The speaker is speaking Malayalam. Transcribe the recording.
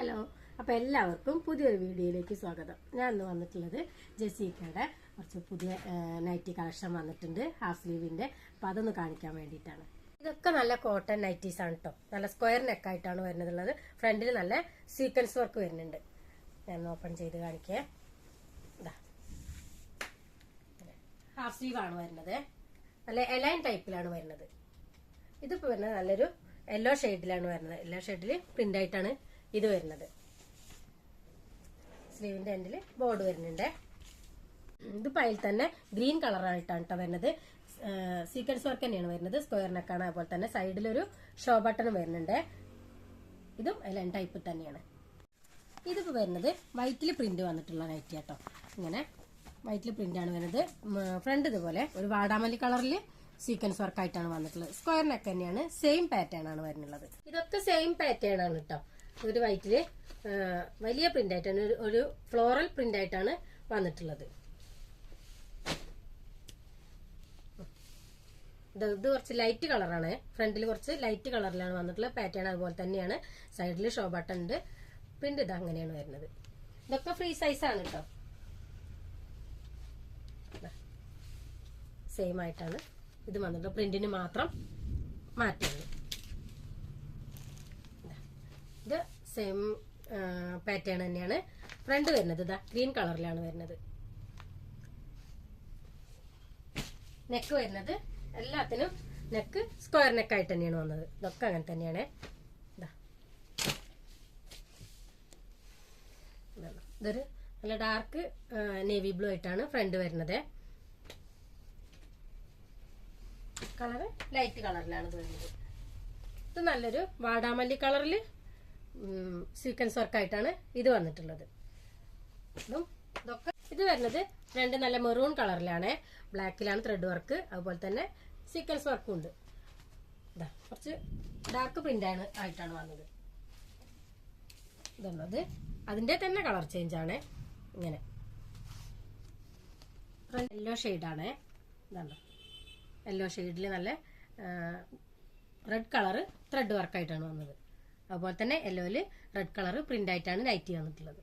ഹലോ അപ്പോൾ എല്ലാവർക്കും പുതിയൊരു വീഡിയോയിലേക്ക് സ്വാഗതം. ഞാൻ ഇന്ന് വന്നിട്ടുള്ളത് ജെസിക്കയുടെ കുറച്ച് പുതിയ നൈറ്റി കളക്ഷൻ വന്നിട്ടുണ്ട് ഹാഫ് സ്ലീവിന്റെ അപ്പോൾ അതൊന്ന് കാണിക്കാൻ വേണ്ടിയിട്ടാണ്. ഇതൊക്കെ നല്ല കോട്ടൺ നൈറ്റീസ് ആണ് കേട്ടോ നല്ല സ്ക്വയർ നെക്കായിട്ടാണ് വരുന്നത് ഫ്രണ്ടിൽ നല്ല സീക്വൻസ് വർക്ക് വരുന്നുണ്ട്. ഞാൻ ഓപ്പൺ ചെയ്ത് കാണിക്കേ. ഇതാ ഹാഫ് സ്ലീവ് ആണ് വരുന്നത്. നല്ല എലൈൻ ടൈപ്പിലാണ് വരുന്നത്. ഇതിപ്പോ വരുന്നത് നല്ലൊരു യെല്ലോ ഷെയ്ഡിലാണ് വരുന്നത്. യെല്ലോ ഷെയ്ഡിൽ പ്രിന്റ് ആയിട്ടാണ് ഇത് വരുന്നത്. സ്ലീവിന്റെ എൻഡിൽ ബോർഡ് വരുന്നുണ്ട്. ഇത് അതിൽ തന്നെ ഗ്രീൻ കളറായിട്ടാണ് കേട്ടോ വരുന്നത്. സീക്വൻസ് വർക്ക് തന്നെയാണ് വരുന്നത്. സ്ക്വയർ നെക്കാണ് അതുപോലെ തന്നെ സൈഡിലൊരു ഷോ ബട്ടണും വരുന്നുണ്ട്. ഇതും എല്ലാം ടൈപ്പ് തന്നെയാണ്. ഇതിപ്പോൾ വരുന്നത് വൈറ്റിൽ പ്രിന്റ് വന്നിട്ടുള്ള നൈറ്റി കേട്ടോ. ഇങ്ങനെ വൈറ്റിൽ പ്രിന്റ് ആണ് വരുന്നത്. ഫ്രണ്ട് ഇതുപോലെ ഒരു വാടാമല്ലി കളറിൽ സീക്വൻസ് വർക്ക് ആയിട്ടാണ് വന്നിട്ടുള്ളത്. സ്ക്വയർ നെക്ക് തന്നെയാണ് സെയിം പാറ്റേൺ ആണ് വരുന്നുള്ളത്. ഇതൊക്കെ സെയിം പാറ്റേൺ ആണ് കേട്ടോ. ഒരു വൈറ്റിൽ വലിയ പ്രിന്റ് ആയിട്ടാണ് ഒരു- ഫ്ലോറൽ പ്രിന്റ് ആയിട്ടാണ് വന്നിട്ടുള്ളത്. ഇത് കുറച്ച് ലൈറ്റ് കളറാണ്. ഫ്രണ്ടിൽ കുറച്ച് ലൈറ്റ് കളറിലാണ് വന്നിട്ടുള്ളത്. പാറ്റേൺ അതുപോലെ തന്നെയാണ്. സൈഡിൽ ഷോ ബട്ടൺ ഉണ്ട്. പ്രിന്റ് ഇത് അങ്ങനെയാണ് വരുന്നത്. ഇതൊക്കെ ഫ്രീ സൈസ് ആണ് കേട്ടോ സെയിം ആയിട്ടാണ് ഇത് വന്നിട്ടുള്ളത്. പ്രിന്റിന് മാത്രം മാറ്റുള്ളൂ ദാ. ഇത് സെയിം പാറ്റേൺ തന്നെയാണ്. ഫ്രണ്ട് വരുന്നത്. ഇതാ ഗ്രീൻ കളറിലാണ് വരുന്നത്. നെക്ക് വരുന്നത് എല്ലാത്തിനും നെക്ക് സ്ക്വയർ നെക്കായിട്ട് തന്നെയാണ് വന്നത്. ഇതൊക്കെ അങ്ങനെ തന്നെയാണ്. ഇതൊരു നല്ല ഡാർക്ക് നേവി ബ്ലൂ ആയിട്ടാണ് ഫ്രണ്ട് വരുന്നത്. കളറ് ലൈറ്റ് കളറിലാണ് വരുന്നത്. ഇത് നല്ലൊരു വാടാമല്ലി കളറിൽ സീക്വൻസ് വർക്കായിട്ടാണ് ഇത് വന്നിട്ടുള്ളത്. ഇതും ഇതൊക്കെ ഇത് വരുന്നത് രണ്ട് നല്ല മെറൂൺ കളറിലാണ് ബ്ലാക്കിലാണ് ത്രെഡ് വർക്ക് അതുപോലെ തന്നെ സീക്വൻസ് വർക്കും ഉണ്ട്. കുറച്ച് ഡാർക്ക് പ്രിന്റ് ആണ് ആയിട്ടാണ് വന്നത്. ഇതുള്ളത് അതിന്റെ തന്നെ കളർ ചേഞ്ച് ആണ്. ഇങ്ങനെ. യെല്ലോ ഷെയ്ഡാണ് ഇതാണ്. യെല്ലോ ഷെയ്ഡിൽ നല്ല റെഡ് കളർ ത്രെഡ് വർക്കായിട്ടാണ് വന്നത്. അതുപോലെ തന്നെ യെല്ലോയിൽ റെഡ് കളർ പ്രിന്റ് ആയിട്ടാണ് നൈറ്റി വന്നിട്ടുള്ളത്.